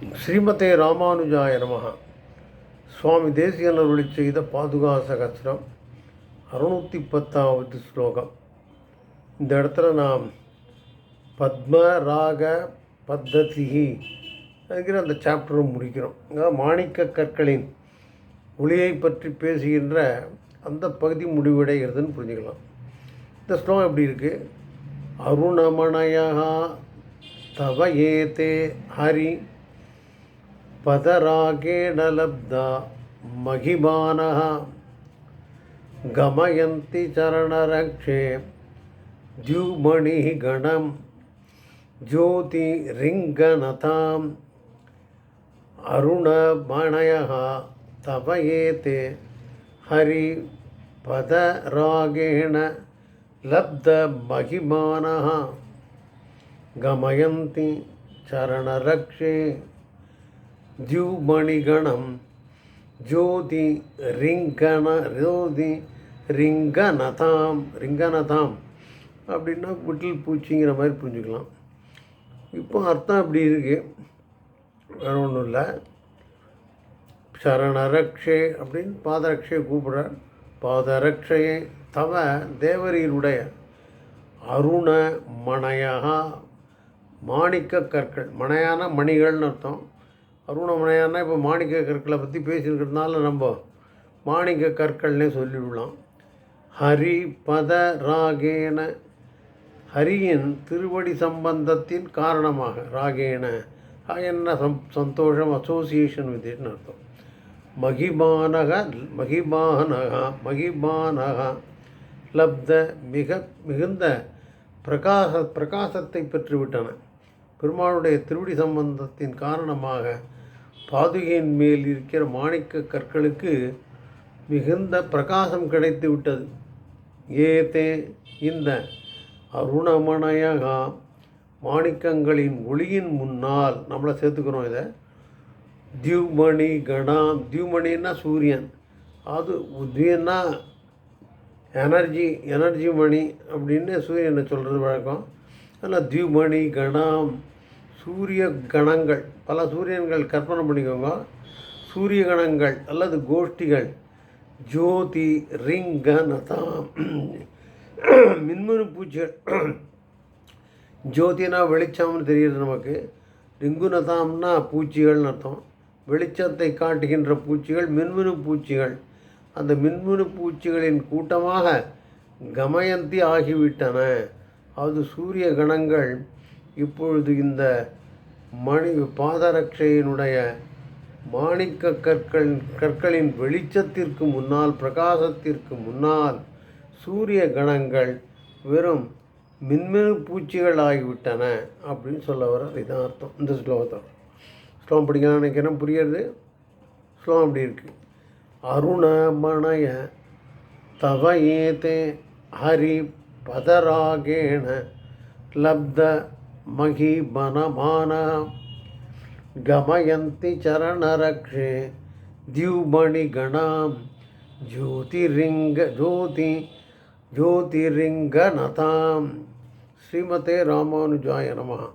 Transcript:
ஸ்ரீமதே ராமானுஜாய நமகா சுவாமி தேசியன் அருளி செய்த பாதுகா சகசிரம் அறுநூற்றி பத்தாவது ஸ்லோகம். இந்த இடத்துல நாம் பத்ம ராக பத்ததி என்கிற அந்த சாப்டரும் முடிக்கிறோம். மாணிக்க கற்களின் ஒளியை பற்றி பேசுகின்ற அந்த பகுதி முடிவடைகிறதுன்னு புரிஞ்சுக்கலாம். இந்த ஸ்லோகம் எப்படி இருக்குது அருணமணயா தவ ஏதே ஹரி पदरागेण लब्धा महिमानः गमयन्ति चरणरक्षे द्युमणिः गणं ज्योतिरिङ्गनताम् अरुणमणयः तव एते हरिपदरागेण लब्धमहिमानः गमयन्ति चरणरक्षे ద్యుమణిగణం జ్యోతి రింగణ జ్యోతి రింగనதாம் ரிங்கனதாம் அப்படின்னா விட்டில் பூச்சிங்கிற மாதிரி புரிஞ்சுக்கலாம். இப்போ அர்த்தம் அப்படி இருக்குது வேறு ஒன்றும் இல்லை. சரணரக்ஷே அப்படின்னு பாதரக்ஷையை கூப்பிடுறார். பாதரக்ஷையை தவ தேவரீருடைய அருண மணையாக மாணிக்க கற்கள். மணையான மணிகள்னு அர்த்தம். அருணமனையார்னா இப்போ மாணிக்க கற்களை பற்றி பேசியிருக்கிறதுனால நம்ம மாணிக்க கற்கள்னே சொல்லிவிடலாம். ஹரி பத ராகேன ஹரியின் திருவடி சம்பந்தத்தின் காரணமாக ராகேன என்ன சம் சந்தோஷம் அசோசியேஷன் வித் இட்னு அர்த்தம். மகிமானக மகிமானக மகிமானக லப்த மிக மிகுந்த பிரகாச பிரகாசத்தை பெற்றுவிட்டன. பெருமாளுடைய திருவடி சம்பந்தத்தின் காரணமாக பாதுகையின் மேல் இருக்கிற மாணிக்க கற்களுக்கு மிகுந்த பிரகாசம் கிடைத்து விட்டது. ஏதே இந்த அருணமணயகா மாணிக்கங்களின் ஒளியின் முன்னால் நம்மளை சேர்த்துக்கிறோம் இதை. தியூமணி கணம் தியூமணின்னா சூரியன். அது உதயன்னா எனர்ஜி எனர்ஜி மணி அப்படின்னு சூரியனை சொல்கிறது வழக்கம். அதில் தியூமணி கணம் சூரிய கணங்கள் பல சூரியன்கள் கற்பனை பண்ணிக்கோங்க. சூரிய கணங்கள் அல்லது கோஷ்டிகள் ஜோதி ரிங்கனதாம் மின்மனு பூச்சிகள். ஜோதினா வெளிச்சம்னு தெரியுது நமக்கு. ரிங்குனதாம்னா பூச்சிகள்னு அர்த்தம். வெளிச்சத்தை காட்டுகின்ற பூச்சிகள் மின்மினு பூச்சிகள். அந்த மின்மினு பூச்சிகளின் கூட்டமாக கமயந்தி ஆகிவிட்டன. அது சூரிய கணங்கள். இப்பொழுது இந்த மணி பாதரட்சையினுடைய மாணிக்க கற்கள் கற்களின் வெளிச்சத்திற்கு முன்னால் பிரகாசத்திற்கு முன்னால் சூரிய கணங்கள் வெறும் மின்மினு பூச்சிகள் ஆகிவிட்டன அப்படின்னு சொல்ல வர இதுதான் அர்த்தம். இந்த ஸ்லோகத்தை. ஸ்லோகம் படிக்கலாம் நினைக்கிறேன். புரியுறது ஸ்லோகம் அப்படி இருக்குது அருணமணய தவ ஏதே ஹரி பதராகேண லப்த மகிபனமான கமயந்தி சரணரக்ஷே தியூமணிகணாம் ஜோதிரிங்க ஜோதி ஜோதிரிங்கநதாம் ஸ்ரீமதே ராமானுஜாய நமகா